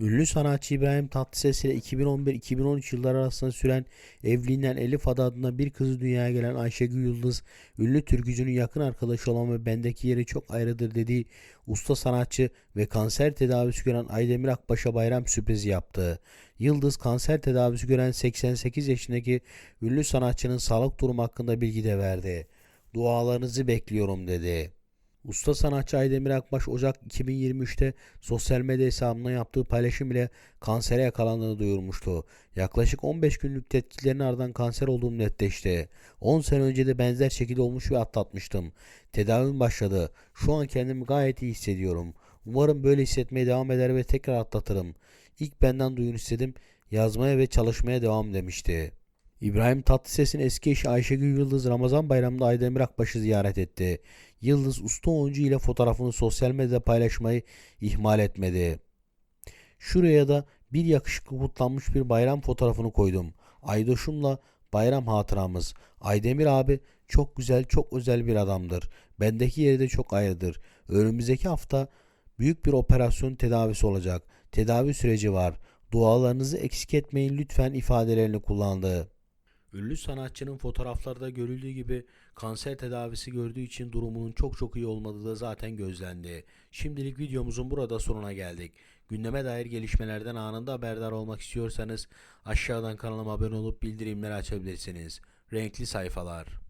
Ünlü sanatçı İbrahim Tatlıses ile 2011-2013 yılları arasında süren evliliğinden Elif adı adına bir kızı dünyaya gelen Ayşegül Yıldız, ünlü türkücünün yakın arkadaşı olan ve bendeki yeri çok ayrıdır dediği usta sanatçı ve kanser tedavisi gören Aydemir Akbaş'a bayram sürprizi yaptı. Yıldız kanser tedavisi gören 88 yaşındaki ünlü sanatçının sağlık durumu hakkında bilgi de verdi. Dualarınızı bekliyorum dedi. Usta sanatçı Aydemir Akbaş Ocak 2023'te sosyal medya hesabına yaptığı paylaşım ile kansere yakalandığını duyurmuştu. Yaklaşık 15 günlük tetkiklerin ardından kanser olduğum netleşti. 10 sene önce de benzer şekilde olmuş ve atlatmıştım. Tedavim başladı. Şu an kendimi gayet iyi hissediyorum. Umarım böyle hissetmeye devam eder ve tekrar atlatırım. İlk benden duyun istedim. Yazmaya ve çalışmaya devam demişti. İbrahim Tatlıses'in eski eşi Ayşegül Yıldız Ramazan bayramında Aydemir Akbaş'ı ziyaret etti. Yıldız usta oyuncu ile fotoğrafını sosyal medyada paylaşmayı ihmal etmedi. Şuraya da bir yakışıklı kutlanmış bir bayram fotoğrafını koydum. Aydoş'umla bayram hatıramız. Aydemir abi çok güzel, çok özel bir adamdır. Bendeki yeri de çok ayrıdır. Önümüzdeki hafta büyük bir operasyon tedavisi olacak. Tedavi süreci var. Dualarınızı eksik etmeyin lütfen ifadelerini kullandı. Ünlü sanatçının fotoğraflarda görüldüğü gibi kanser tedavisi gördüğü için durumunun çok çok iyi olmadığı da zaten gözlendi. Şimdilik videomuzun burada sonuna geldik. Gündeme dair gelişmelerden anında haberdar olmak istiyorsanız aşağıdan kanalıma abone olup bildirimleri açabilirsiniz. Renkli sayfalar.